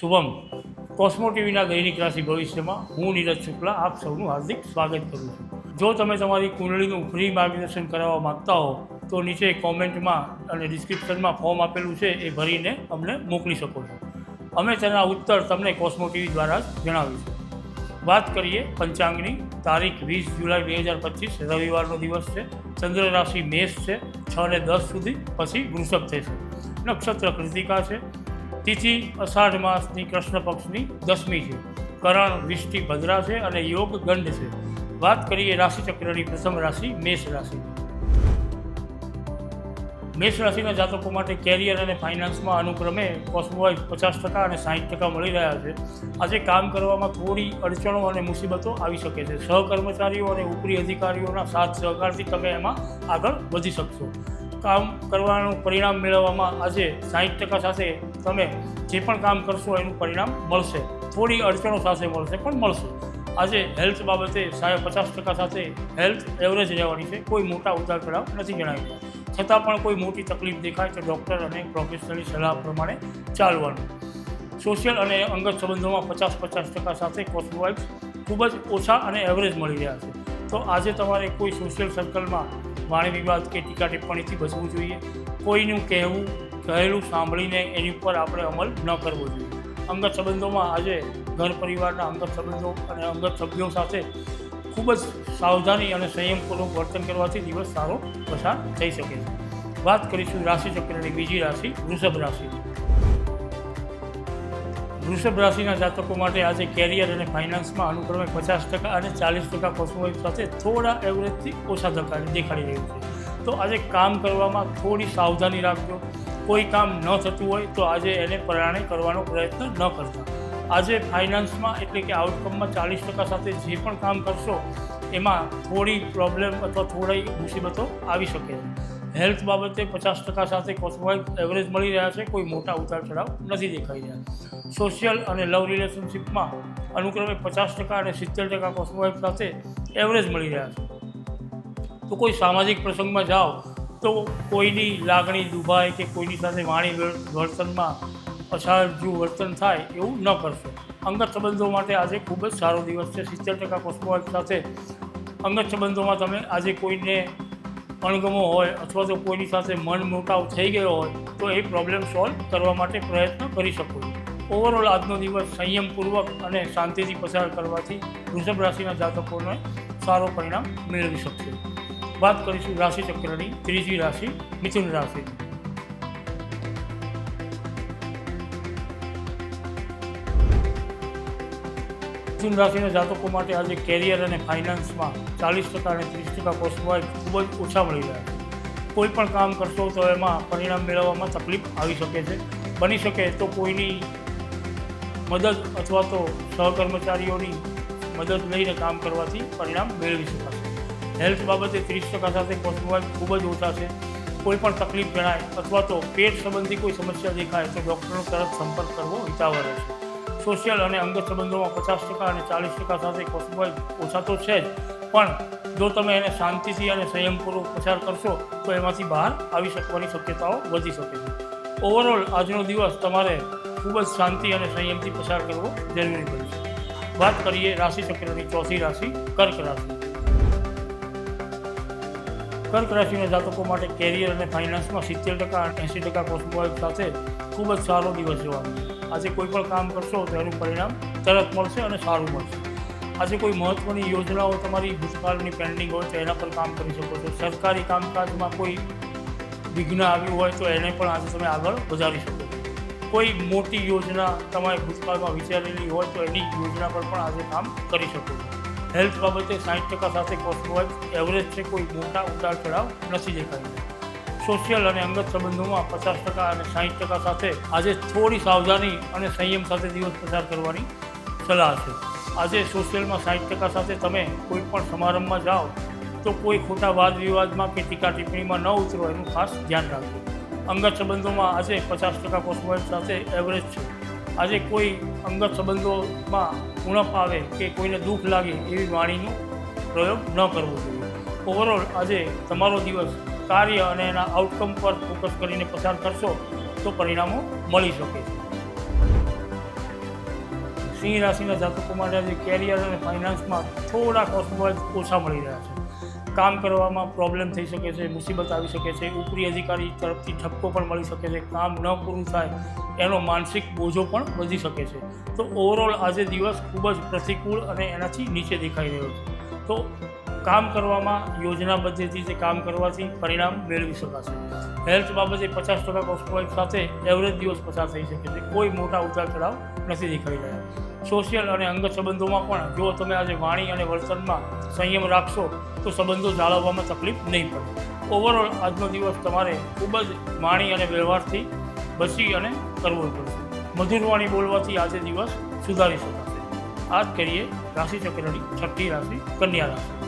શુભમ. કોસ્મો ટીવીના દૈનિક રાશિ ભવિષ્યમાં હું નીરજ શુક્લા આપ સૌનું હાર્દિક સ્વાગત કરું છું. જો તમે તમારી કુંડળીનું ફ્રી માર્ગદર્શન કરાવવા માગતા હો, તો નીચે કોમેન્ટમાં અને ડિસ્ક્રિપ્શનમાં ફોર્મ આપેલું છે એ ભરીને અમને મોકલી શકો છો. અમે તેના ઉત્તર તમને કોસ્મો ટીવી દ્વારા જ જણાવીશું. વાત કરીએ પંચાંગની તારીખ વીસ જુલાઈ બે હજાર પચીસ, રવિવારનો દિવસ છે, ચંદ્ર રાશિ મેષ છે, છ ને દસ સુધી પછી વૃષભ થશે. નક્ષત્ર કૃતિકા છે તિથિ અષાઢ માસની કૃષ્ણ પક્ષની દસમી છે. કરણ, વિષ્ટિ, ભદ્રા છે અને યોગ ગંડ છે. વાત કરીએ રાશિચક્રની પ્રથમ રાશિ, મેષ રાશિ. મેષ રાશિના જાતકો માટે કેરિયર અને ફાઇનાન્સમાં અનુક્રમે કોસ્મોવાઇઝ પચાસ ટકા અને સાઠ ટકા મળી રહ્યા છે. આજે કામ કરવામાં થોડી અડચણો અને મુસીબતો આવી શકે છે. સહકર્મચારીઓ અને ઉપરી અધિકારીઓના સાથ સહકારથી તમે એમાં આગળ વધી શકશો. કામ કરવાનું પરિણામ મેળવવામાં આજે સાઠ ટકા સાથે તમે જે પણ કામ કરશો એનું પરિણામ મળશે. થોડી અડચણો સાથે મળશે, પણ મળશે. આજે હેલ્થ બાબતે સાહેબ પચાસ ટકા સાથે હેલ્થ એવરેજ રહેવાની છે. કોઈ મોટા ઉતાર ચઢાવ નથી જણાવ્યા. છતાં પણ કોઈ મોટી તકલીફ દેખાય તો ડૉક્ટર અને પ્રોફેશનલની સલાહ પ્રમાણે ચાલવાનું. સોશિયલ અને અંગત સંબંધોમાં પચાસ પચાસ ટકા સાથે કોસ્મોવાઇઝ ખૂબ જ ઓછા અને એવરેજ મળી રહ્યા છે. તો આજે તમારે કોઈ સોશિયલ સર્કલમાં વાણી વિવાદ કે ટીકા ટિપ્પણીથી બચવું જોઈએ. કોઈનું કહેવું, કહેલું, સાંભળીને એની ઉપર આપણે અમલ ન કરવો જોઈએ. અંગત સંબંધોમાં આજે ઘર પરિવારના અંગત સંબંધો અને અંગત સભ્યો સાથે ખૂબ જ સાવધાની અને સંયમપૂર્વક વર્તન કરવાથી દિવસ સારો પસાર થઈ શકે છે. વાત કરીશું રાશિ ચક્રની બીજી રાશિ, વૃષભ રાશિ વૃષભ રાશિના જાતકો માટે આજે કેરિયર અને ફાઇનાન્સમાં અનુક્રમે પચાસ ટકા અને ચાલીસ ટકા કોસ્મોવાઇઝ સાથે થોડા એવરેજથી ઓછા ધક્કા દેખાડી રહ્યું છે. તો આજે કામ કરવામાં થોડી સાવધાની રાખજો. કોઈ કામ ન થતું હોય તો આજે એને પરાણે કરવાનો પ્રયત્ન ન કરતા. આજે ફાઇનાન્સમાં એટલે કે આઉટકમમાં ચાલીસ ટકા સાથે જે પણ કામ કરશો, એમાં થોડી પ્રોબ્લેમ અથવા થોડી મુસીબતો આવી શકે છે. હેલ્થ બાબતે પચાસ ટકા સાથે કોસ્મોવાઇઝ એવરેજ મળી રહ્યા છે. કોઈ મોટા ઉતાર ચઢાવ નથી દેખાઈ રહ્યા. સોશિયલ અને લવ રિલેશનશિપમાં અનુક્રમે પચાસ ટકા અને સિત્તેર ટકા કોસ્મોવાઇઝ સાથે એવરેજ મળી રહ્યા છે. તો કોઈ સામાજિક પ્રસંગમાં જાઓ તો કોઈની લાગણી દુભાય કે કોઈની સાથે વાણી વર્- વર્તનમાં અસારજુ વર્તન થાય એવું ન કરશો. અંગત સંબંધો માટે આજે ખૂબ જ સારો દિવસ છે. સિત્તેર ટકા કોસ્મોવાઇઝ સાથે અંગત સંબંધોમાં તમે આજે કોઈને અણગમો હોય અથવા તો કોઈની સાથે મન મોટાવ થઈ ગયો હોય, તો એ પ્રોબ્લેમ સોલ્વ કરવા માટે પ્રયત્ન કરી શકો છો. ઓવરઓલ આજનો દિવસ સંયમપૂર્વક અને શાંતિથી પસાર કરવાથી વૃષભ રાશિના જાતકોને સારો પરિણામ મેળવી શકશે. વાત કરીશું રાશિ ચક્રની ત્રીજી રાશિ, મિથુન રાશિ. મિથુન રાશિના જાતકો માટે આજે કેરિયર અને ફાઇનાન્સમાં ચાલીસ ટકા અને ત્રીસ ટકા કોસ્ટવાઇઝ ખૂબ જ ઓછા મળી રહ્યા છે. કોઈ પણ કામ કરશો તો એમાં પરિણામ મેળવવામાં તકલીફ આવી શકે છે. બની શકે તો કોઈની મદદ અથવા તો સહકર્મચારીઓની મદદ લઈને કામ કરવાથી પરિણામ મેળવી શકાશે. હેલ્થ બાબતે ત્રીસ ટકા સાથે કોસ્ટવાઇઝ ખૂબ જ ઓછા છે. કોઈ પણ તકલીફ જણાય અથવા તો પેટ સંબંધી કોઈ સમસ્યા દેખાય તો ડૉક્ટરનો તરત સંપર્ક કરવો હિતાવહ રહેશે. સોશિયલ અને અંગત સંબંધોમાં પચાસ ટકા અને ચાલીસ ટકા સાથે કોસ્મોવાઇઝ ઓછા તો છે જ. પણ જો તમે એને શાંતિથી અને સંયમપૂર્વક પસાર કરશો, તો એમાંથી બહાર આવી શકવાની શક્યતાઓ વધી શકે છે. ઓવરઓલ આજનો દિવસ તમારે ખૂબ જ શાંતિ અને સંયમથી પસાર કરવો જરૂરી બનશે વાત કરીએ રાશિ ચક્રની ચોથી રાશિ, કર્ક રાશિ. કર્ક રાશિના જાતકો માટે કેરિયર અને ફાઇનાન્સમાં સિત્તેર ટકા એંસી ટકા કોસ્મોવાઇફ સાથે ખૂબ જ સારો દિવસ જોવાનો મળશે આજે કોઈ પણ કામ કરશો તો એનું પરિણામ તરત મળશે અને સારું મળશે. આજે કોઈ મહત્ત્વની યોજનાઓ તમારી ભૂતકાળની પેન્ડિંગ હોય તો એના પર કામ કરી શકો છો. સરકારી કામકાજમાં કોઈ વિઘ્ન આવ્યું હોય તો એને પણ આજે તમે આગળ વધારી શકો કોઈ મોટી યોજના તમારે ભૂતકાળમાં વિચારેલી હોય તો એની યોજના પર પણ આજે કામ કરી શકો હેલ્થ બાબતે સાઠ ટકા સાથે કોસ્મોવાઇઝ એવરેજ છે કોઈ મોટા ઉતાર ચઢાવ નથી દેખાઈ સોશિયલ અને અંગત સંબંધોમાં પચાસ ટકા અને સાઠ ટકા સાથે આજે થોડી સાવધાની અને સંયમ સાથે દિવસ પસાર કરવાની સલાહ છે. આજે સોશિયલમાં સાઠ ટકા સાથે તમે કોઈ પણ સમારંભમાં જાઓ, તો કોઈ ખોટા વાદ વિવાદમાં કે ટીકા ટિપ્પણીમાં ન ઉતરો એનું ખાસ ધ્યાન રાખજો. અંગત સંબંધોમાં આજે પચાસ ટકા કોસ્મોવાઇઝ સાથે એવરેજ છે. આજે કોઈ અંગત સંબંધોમાં ઉણપ આવે કે કોઈને દુઃખ લાગે એવી વાણીનો પ્રયોગ ન કરવો જોઈએ. ઓવરઓલ આજે તમારો દિવસ કાર્ય અને એના આઉટકમ પર ફોકસ કરીને પસાર કરશો, તો પરિણામો મળી શકે છે. સિંહ રાશિના જાતકો માટે આજે કેરિયર અને ફાઇનાન્સમાં થોડા કોસ્મોવાઇઝ ઓછા મળી રહ્યા છે. કામ કરવામાં પ્રોબ્લેમ થઈ શકે છે, મુસીબત આવી શકે છે, ઉપરી અધિકારી તરફથી ઠપકો પણ મળી શકે છે, કામ ન પૂરું થાય એનો માનસિક બોજો પણ વધી શકે છે. તો ઓવરઓલ આજે દિવસ ખૂબ જ પ્રતિકૂળ અને એનાથી નીચે દેખાઈ રહ્યો છે. તો કામ કરવામાં યોજનાબદ્ધ રીતે કામ કરવાથી પરિણામ મેળવી શકાશે. હેલ્થ બાબતે પચાસ ટકા કોસ્મોવાઇઝ સાથે એવરેજ દિવસ પસાર થઈ શકે છે. કોઈ મોટા ઉતાર ચઢાવ નથી દેખાઈ રહ્યા. સોશિયલ અને અંગત સંબંધોમાં પણ જો તમે આજે વાણી અને વર્તનમાં સંયમ રાખશો, તો સંબંધો જાળવવામાં તકલીફ નહીં પડે. ઓવરઓલ આજનો દિવસ તમારે ખૂબ જ વાણી અને વ્યવહારથી બચી અને કરવો પડશે. મધુર વાણી બોલવાથી આજે દિવસ સુધારી શકાશે. આ જ કરીએ રાશિ ચક્રની છઠ્ઠી રાશિ, કન્યા રાશિ.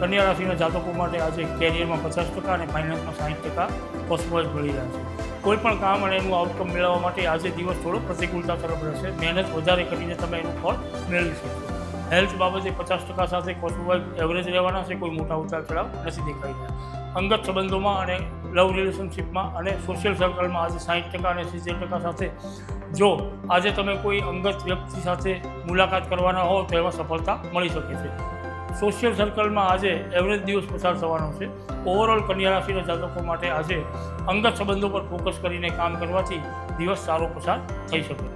કન્યા રાશિના જાતકો માટે આજે કેરિયરમાં પચાસ ટકા અને ફાઇનાન્સમાં સાઠ ટકા પોસિબલ મળી રહ્યા છે. કોઈ પણ કામ અને એનું આઉટકમ મેળવવા માટે આજે દિવસ થોડો પ્રતિકૂળતા તરફ રહેશે. મહેનત વધારે કરીને તમે એનું ફળ મેળવી શકશો હેલ્થ બાબતે પચાસ ટકા સાથે પોસિબલ એવરેજ રહેવાના છે. કોઈ મોટા ઉતાર ચડાવ નથી દેખાઈ રહ્યા. અંગત સંબંધોમાં અને લવ રિલેશનશિપમાં અને સોશિયલ સર્કલમાં આજે સાઠ ટકા અને સિત્તેર ટકા સાથે જો આજે તમે કોઈ અંગત વ્યક્તિ સાથે મુલાકાત કરવાના હો તો એમાં સફળતા મળી શકે છે. સોશિયલ સર્કલમાં આજે એવરેજ દિવસ પસાર થવાનો છે. ઓવરઓલ કન્યા રાશિના જાતકો માટે આજે અંગત સંબંધો પર ફોકસ કરીને કામ કરવાથી દિવસ સારો પસાર થઈ શકે.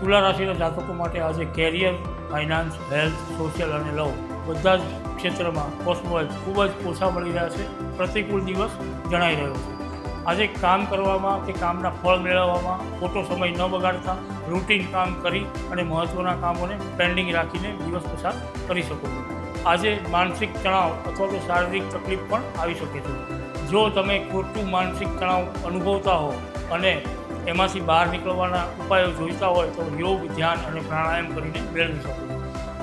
તુલા રાશિના જાતકો માટે આજે કેરિયર ફાઇનાન્સ હેલ્થ સોશિયલ અને લવ બધા જ ક્ષેત્રમાં કોસ્મોવાઇઝ ખૂબ જ ઓછા મળી રહ્યા છે. પ્રતિકૂળ દિવસ જણાઈ રહ્યો છે. આજે કામ કરવામાં કે કામના ફળ મેળવવામાં ખોટો સમય ન બગાડતા રૂટીન કામ કરી અને મહત્ત્વના કામોને પેન્ડિંગ રાખીને દિવસ પસાર કરી શકો છો. આજે માનસિક તણાવ અથવા તો શારીરિક તકલીફ પણ આવી શકે છે. જો તમે ખોટું માનસિક તણાવ અનુભવતા હો અને એમાંથી બહાર નીકળવાના ઉપાયો જોઈતા હોય તો યોગ, ધ્યાન અને પ્રાણાયામ કરીને મેળવી શકો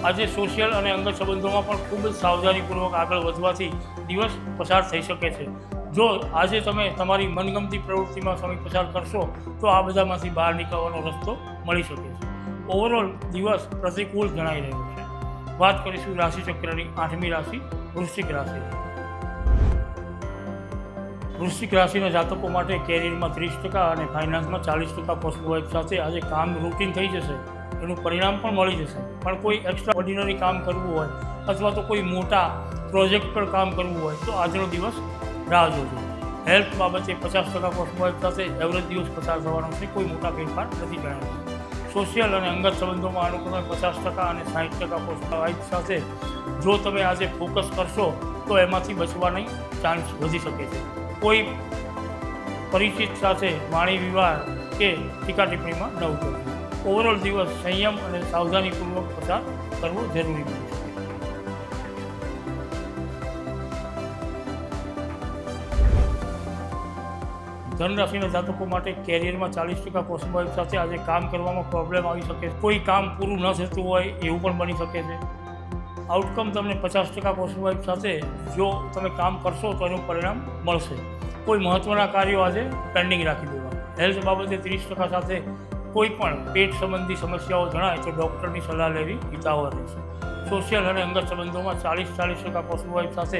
આજે સોશિયલ અને અંગત સંબંધોમાં પણ ખૂબ જ સાવધાનીપૂર્વક આગળ વધવાથી દિવસ પસાર થઈ શકે છે. જો આજે તમે તમારી મનગમતી પ્રવૃત્તિમાં સમય પસાર કરશો તો આ બધામાંથી બહાર નીકળવાનો રસ્તો મળી શકે છે. ઓવરઓલ દિવસ પ્રતિકૂળ જણાઈ રહ્યો છે. વાત કરીશું રાશિચક્રની આઠમી રાશિ, વૃશ્ચિક રાશિ. વૃશ્ચિક રાશિના જાતકો માટે કેરિયરમાં ત્રીસ ટકા અને ફાઇનાન્સમાં ચાલીસ ટકા પોસ્ટ સાથે આજે કામ રૂટીન થઈ જશે. એનું પરિણામ પણ મળી જશે. પણ કોઈ એક્સ્ટ્રા ઓર્ડિનરી કામ કરવું હોય અથવા તો કોઈ મોટા પ્રોજેક્ટ પર કામ કરવું હોય તો આજનો દિવસ રાહ જોજો. હેલ્થ બાબતે પચાસ ટકા પોસ્ટવાઇફ સાથે એવરેજ દિવસ પસાર થવાનો છે. કોઈ મોટા ફેરફાર નથી જણાવ્યો સોશિયલ અને અંગત સંબંધોમાં અનુક્રમે પચાસ ટકા અને સાઠ ટકા પોસ્ટ સાથે જો તમે આજે ફોકસ કરશો, તો એમાંથી બચવાની ચાન્સ વધી શકે છે. કોઈ પરિચિત સાથે વાણી વિવાહ કે ટીકા ટિપ્પણીમાં ન ઉતરવું ઓવરઓલ દિવસ સંયમ અને સાવધાનીપૂર્વક પસાર કરવો જરૂરી બને ધનરાશિના જાતકો માટે કેરિયરમાં ચાલીસ ટકા પોસિબલ સાથે આજે કામ કરવામાં પ્રોબ્લેમ આવી શકે છે. કોઈ કામ પૂરું ન થતું હોય એવું પણ બની શકે છે. આઉટકમ તમને પચાસ ટકા પોસિબલ સાથે જો તમે કામ કરશો તો એનું પરિણામ મળશે. કોઈ મહત્ત્વના કાર્યો આજે પેન્ડિંગ રાખી દેવા. હેલ્થ બાબતે ત્રીસ ટકા સાથે કોઈ પણ પેટ સંબંધી સમસ્યાઓ જણાય તો ડૉક્ટરની સલાહ લેવી હિતાવહ રહેશે. સોશિયલ અને અંગત સંબંધોમાં ચાલીસ ચાલીસ ટકા પોસિબલ સાથે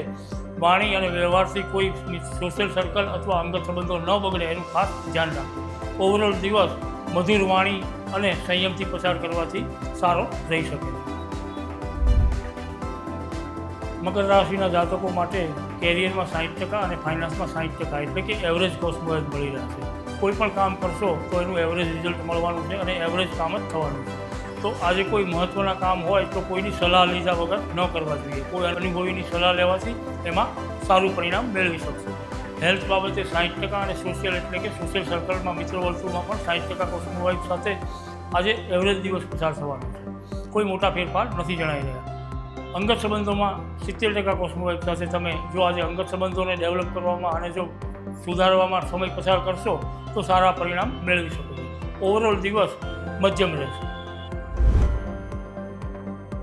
વાણી અને વ્યવહારથી કોઈ સોશિયલ સર્કલ અથવા અંગત સંબંધો ન બગડે એનું ખાસ ધ્યાન રાખવું. ઓવરઓલ દિવસ મધુર વાણી અને સંયમથી પસાર કરવાથી સારો રહી શકે. મકર રાશિના જાતકો માટે કેરિયરમાં સાહીઠ ટકા અને ફાઇનાન્સમાં સાહીઠ ટકા એટલે કે એવરેજ કોસ્ટ બોયસ મળી રહેશે કોઈ પણ કામ કરશો તો એનું એવરેજ રિઝલ્ટ મળવાનું છે અને એવરેજ કામ જ થવાનું છે. તો આજે કોઈ મહત્ત્વના કામ હોય તો કોઈની સલાહ લીધા વગર ન કરવા જોઈએ. કોઈ અનુભવીની સલાહ લેવાથી એમાં સારું પરિણામ મેળવી શકશો. હેલ્થ બાબતે સાઠ ટકા અને સોશિયલ એટલે કે સોશિયલ સર્કલમાં મિત્ર વર્તુળમાં પણ સાઠ ટકા કોસ્મો વાઇફ સાથે આજે એવરેજ દિવસ પસાર થવાનો છે. કોઈ મોટા ફેરફાર નથી જણાઈ રહ્યા. અંગત સંબંધોમાં સિત્તેર ટકા કોસ્મોવાઇફ સાથે તમે જો આજે અંગત સંબંધોને ડેવલપ કરવામાં અને જો સુધારવામાં સમય પસાર કરશો તો સારા પરિણામ મેળવી શકો ઓવરઓલ દિવસ મધ્યમ રહેશે.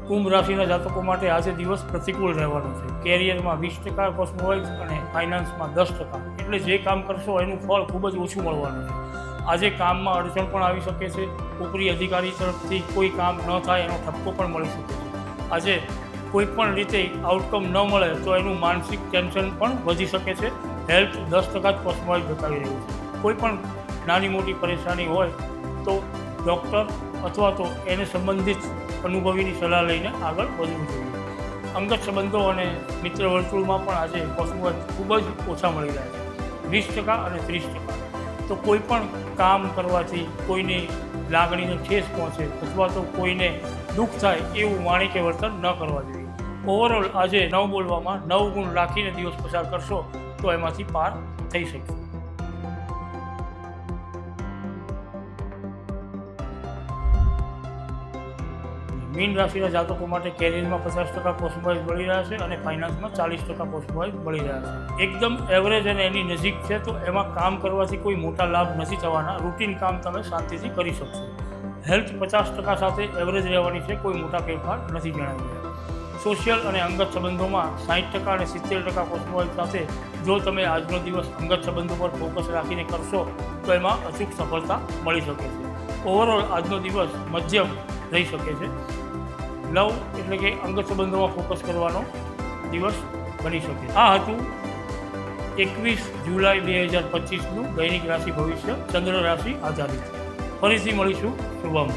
કુંભ રાશિના જાતકો માટે આજે દિવસ પ્રતિકૂળ રહેવાનો છે. કેરિયરમાં વીસ ટકા કોસ્મોવાઇઝ અને ફાઇનાન્સમાં દસ ટકા. એટલે જે કામ કરશો એનું ફળ ખૂબ જ ઓછું મળવાનું છે. આજે કામમાં અડચણ પણ આવી શકે છે. ઉપરી અધિકારી તરફથી કોઈ કામ ન થાય એનો ઠપકો પણ મળી શકે છે. આજે કોઈ પણ રીતે આઉટકમ ન મળે તો એનું માનસિક ટેન્શન પણ વધી શકે છે. હેલ્થ દસ ટકા જ પર્સનલાઇઝ બતાવી રહ્યું છે. કોઈ પણ નાની મોટી પરેશાની હોય તો ડૉક્ટર અથવા તો એને સંબંધિત અનુભવીની સલાહ લઈને આગળ વધવું જોઈએ. અંગત સંબંધો અને મિત્ર વર્તુળમાં પણ આજે પશુવત ખૂબ જ ઓછા મળી રહ્યા છે. વીસ ટકા અને ત્રીસ ટકા. તો કોઈ પણ કામ કરવાથી કોઈની લાગણીને ઠેસ પહોંચે અથવા તો કોઈને દુઃખ થાય એવું વાણી વર્તન ન કરવા જોઈએ. ઓવરઓલ આજે નવ બોલવામાં નવ ગુણ રાખીને દિવસ પસાર કરશો તો એમાંથી પાર થઈ શકશે. મીન રાશિના જાતકો માટે કેરિયરમાં પચાસ ટકા પોસ્ટવાઇઝ મળી રહ્યા છે અને ફાઇનાન્સમાં ચાલીસ ટકા પોસ્ટવાઇઝ મળી રહ્યા છે. એકદમ એવરેજ અને એની નજીક છે તો એમાં કામ કરવાથી કોઈ મોટા લાભ નથી થવાના. રૂટીન કામ તમે શાંતિથી કરી શકશો. હેલ્થ પચાસ ટકા સાથે એવરેજ રહેવાની છે, કોઈ મોટા ફેરફાર નથી જણાવી રહ્યા. સોશિયલ અને અંગત સંબંધોમાં સાઠ ટકા અને સિત્તેર ટકા પોસ્ટવાઇઝ સાથે જો તમે આજનો દિવસ અંગત સંબંધો પર ફોકસ રાખીને કરશો, તો એમાં અચૂક સફળતા મળી શકે છે. ઓવરઓલ આજનો દિવસ મધ્યમ રહી શકે છે. નવ એટલે કે અંગત સંબંધોમાં ફોકસ કરવાનો દિવસ બની શકે. આ હતું એકવીસ જુલાઈ બે હજાર પચીસનું દૈનિક રાશિ ભવિષ્ય, ચંદ્ર રાશિ આધારિત. ફરીથી મળીશું. શુભમ.